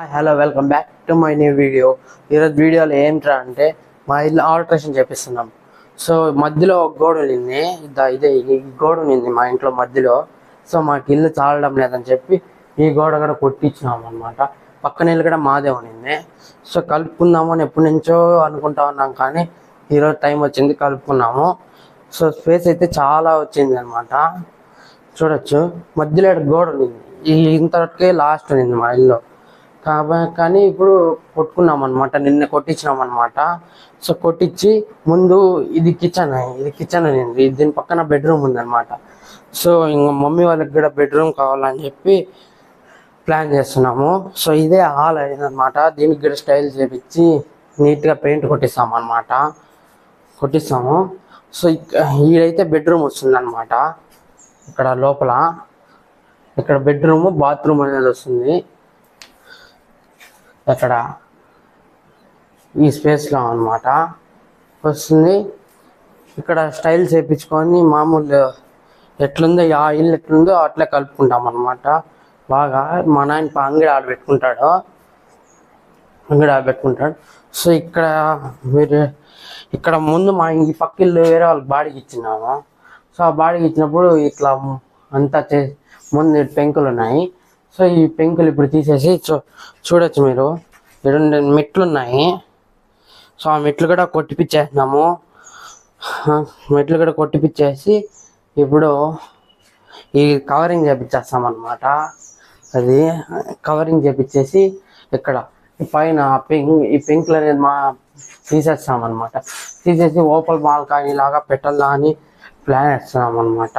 Hello welcome back to my new video ఈరోజు వీడియోలో ఏంట్రా అంటే మా ఇల్లు ఆల్ట్రేషన్ చేపిస్తున్నాం. సో మధ్యలో ఒక గోడ ఇదే ఈ గోడ ఉంది మా ఇంట్లో మధ్యలో. సో మాకు ఇల్లు చాలడం లేదని చెప్పి ఈ గోడ కూడా కొట్టించినాం అనమాట పక్కన ఇల్లు కూడా మాదే ఉండింది సో కలుపుకుందాము అని ఎప్పటి నుంచో అనుకుంటా ఉన్నాం కానీ ఈరోజు టైం వచ్చింది కలుపుకున్నాము. సో స్పేస్ అయితే చాలా వచ్చింది అనమాట చూడొచ్చు. మధ్యలో గోడ ఉంది ఈ ఇంతకే లాస్ట్ ఉంది మా ఇల్లు. కానీ ఇప్పుడు కొట్టుకున్నాం అనమాట నిన్న కొట్టించినాం అనమాట సో కొట్టించి ముందు ఇది కిచెన్ ఇది కిచెన్ అనేది దీని పక్కన బెడ్రూమ్ ఉందన్నమాట. సో ఇంకా మమ్మీ వాళ్ళకి కూడా బెడ్రూమ్ కావాలని చెప్పి ప్లాన్ చేస్తున్నాము. సో ఇదే హాల్ అయిందనమాట దీనికి కూడా స్టైల్ చేపించి నీట్గా పెయింట్ కొట్టిస్తాం అనమాట కొట్టిస్తాము. సో ఇక- ఈడైతే బెడ్రూమ్ వస్తుందన్నమాట. ఇక్కడ లోపల. ఇక్కడ బెడ్రూమ్ బాత్రూమ్ అనేది వస్తుంది. ఇక్కడ ఈ స్పేస్లో అన్నమాట. వస్తుంది. ఇక్కడ స్టైల్ చేయించుకొని మామూలు ఎట్లుందో ఆ ఇల్లు ఎట్లుందో అట్లా కలుపుకుంటాం అనమాట బాగా మా నాయన అంగడి ఆడ పెట్టుకుంటాడు. అంగడి ఆడ పెట్టుకుంటాడు. సో ఇక్కడ మీరు ఇక్కడ ముందు మా ఈ పక్క ఇల్లు వేరే వాళ్ళకి బాడికి ఇచ్చినాము. సో ఆ బాడికి ఇచ్చినప్పుడు ఇట్లా అంతా చే ముందు పెంకులు ఉన్నాయి. సో ఈ పెంకులు ఇప్పుడు తీసేసి చూ చూడొచ్చు మీరు. రెండు మెట్లు ఉన్నాయి సో ఆ మెట్లు కూడా కొట్టిపిచ్చేసినాము మెట్లు కూడా కొట్టిపిచ్చేసి ఇప్పుడు ఈ కవరింగ్ చేపించేస్తాం అనమాట అది కవరింగ్ చేపించేసి ఇక్కడ పైన పెంక్ ఈ పెంకులు అనేది మా తీసేస్తాం అనమాట తీసేసి ఓపల్ బాల్కనీ లాగా పెట్టాలా అని ప్లాన్ వేస్తున్నాం అనమాట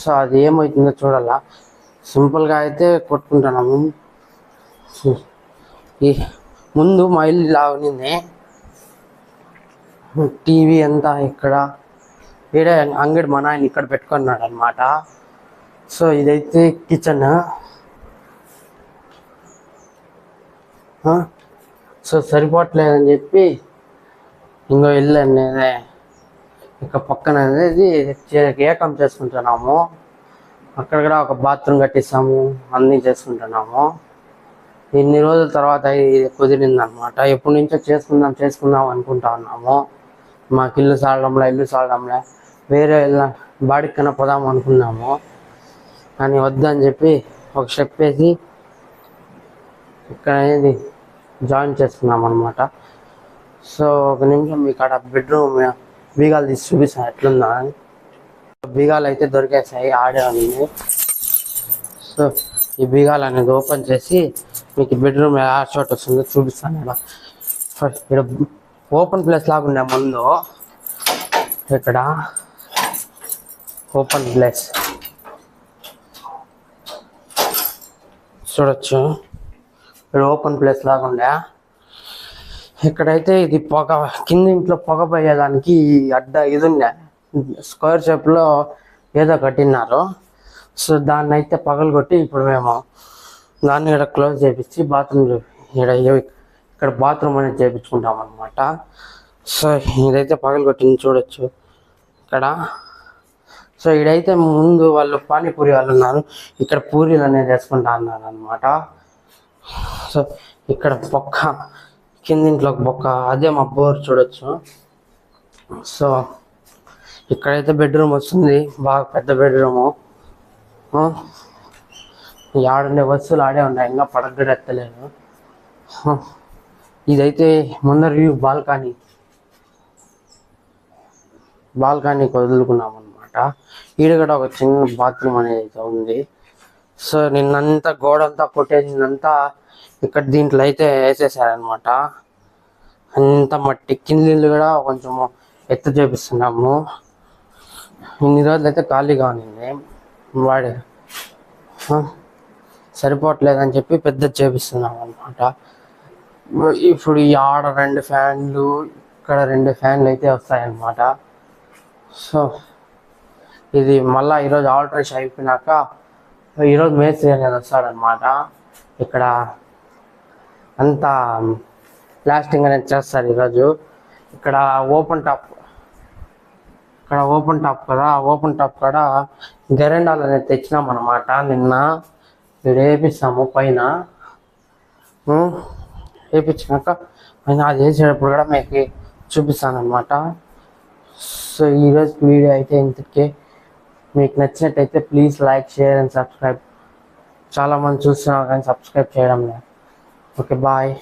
సో అది ఏమవుతుందో చూడాలా. సింపుల్గా అయితే కొట్టుకుంటున్నాము. ఈ ముందు మా ఇల్లు ఇలా ఉన్నింది. టీవీ అంతా ఇక్కడ. ఈడే అంగడి మా నాయన ఇక్కడ పెట్టుకున్నాడు అనమాట సో ఇదైతే కిచెన్. సో సరిపోవట్లేదని చెప్పి ఇంకో ఇల్లు అనేది ఇక పక్కన అనేది ఏకం చేసుకుంటున్నాము. అక్కడ కూడా ఒక బాత్రూమ్ కట్టిస్తాము అన్నీ చేసుకుంటున్నాము. ఇన్ని రోజుల తర్వాత ఇది కుదిరింది అనమాట ఎప్పటి నుంచో చేసుకుందాం చేసుకుందాం అనుకుంటా ఉన్నాము. మాకు ఇల్లు సాలడంలే ఇల్లు సాలడంలే వేరే బాడికి కన్నా పోదాం అనుకున్నాము. కానీ వద్దని చెప్పి ఒక స్టెప్ వేసి ఇక్కడ అనేది జాయిన్ చేసుకున్నాం అనమాట సో ఒక నిమిషం మీకు అక్కడ బెడ్రూమ్ బీగాలు తీసి చూపిస్తాను ఎట్లుందా అని. బీగాలు అయితే దొరికేసాయి ఆడే ఉంది సో ఈ బీగాలు అనేది ఓపెన్ చేసి మీకు బెడ్రూమ్ ఎలా చోట వస్తుందో చూపిస్తాను ఇక్కడ ఫస్ట్ ఇక్కడ ఓపెన్ ప్లేస్ లాగా ఉండే ముందు ఇక్కడ ఓపెన్ ప్లేస్. చూడొచ్చు. ఇక్కడ ఓపెన్ ప్లేస్ లాగా ఉండే. ఇక్కడైతే ఇది పొగ కింద ఇంట్లో పొగ పోయేదానికి అడ్డ ఇది ఉండే. స్క్వేర్ షేప్లో ఏదో కట్టినారు. సో దాన్ని అయితే పగలు కొట్టి ఇప్పుడు మేము దాన్ని ఇక్కడ క్లోజ్ చేపించి బాత్రూమ్ ఇక్కడ ఇక్కడ బాత్రూమ్ అనేది చేపించుకుంటాం అనమాట సో ఇదైతే పగలగొట్టింది చూడొచ్చు ఇక్కడ. సో ఇడైతే ముందు వాళ్ళు పానీపూరి వాళ్ళు ఉన్నారు. ఇక్కడ పూరీలు అనేది వేసుకుంటా అన్నారు అనమాట సో ఇక్కడ బొక్క కింద ఇంట్లో ఒక బొక్క అదే మా బోర్ చూడొచ్చు. సో ఇక్కడైతే బెడ్రూమ్ వస్తుంది. బాగా పెద్ద బెడ్రూము. ఆడుండే వస్తువులు ఆడే ఉన్నాయి. ఇంకా పడగడ ఎత్తలేదు. ఇదైతే ముందర వ్యూ బాల్కనీ. బాల్కనీకి వదులుకున్నాం అనమాట ఈడ కూడా ఒక చిన్న బాత్రూమ్ అనేది అయితే ఉంది. సో నిన్నంతా గోడంతా కొట్టేసిందంతా ఇక్కడ దీంట్లో అయితే వేసేసారనమాట అంత మట్టి కిందిళ్ళు కూడా కొంచెం ఎత్తు చేపిస్తున్నాము. ఇన్ని రోజులు అయితే ఖాళీగా ఉంది వాడి. సరిపోవట్లేదని చెప్పి పెద్ద చేపిస్తున్నాం అనమాట ఇప్పుడు ఈ ఆడ రెండు ఫ్యాన్లు ఇక్కడ రెండు ఫ్యాన్లు అయితే వస్తాయన్నమాట. సో ఇది మళ్ళీ ఈరోజు ఆల్టరేషన్ అయిపోయినాక ఈరోజు మేస్త్రి అనేది వస్తాడనమాట ఇక్కడ అంతా ప్లాస్టింగ్ అనేది చేస్తారు ఈరోజు. ఇక్కడ ఓపెన్ టాప్ ఇక్కడ ఓపెన్ టాప్ కదా ఓపెన్ టాప్ కాడ గెరెండాలు అనేది తెచ్చినాం అనమాట నిన్న వేపిస్తాము పైన. వేపించినాక పైన నేను అది వేసేటప్పుడు కూడా మీకు చూపిస్తాను అనమాట సో ఈరోజు వీడియో అయితే ఇంతకే. మీకు నచ్చినట్టయితే please like share and subscribe. చాలామంది చూస్తున్నారు కానీ సబ్స్క్రైబ్ చేయడం లేదు. Okay bye.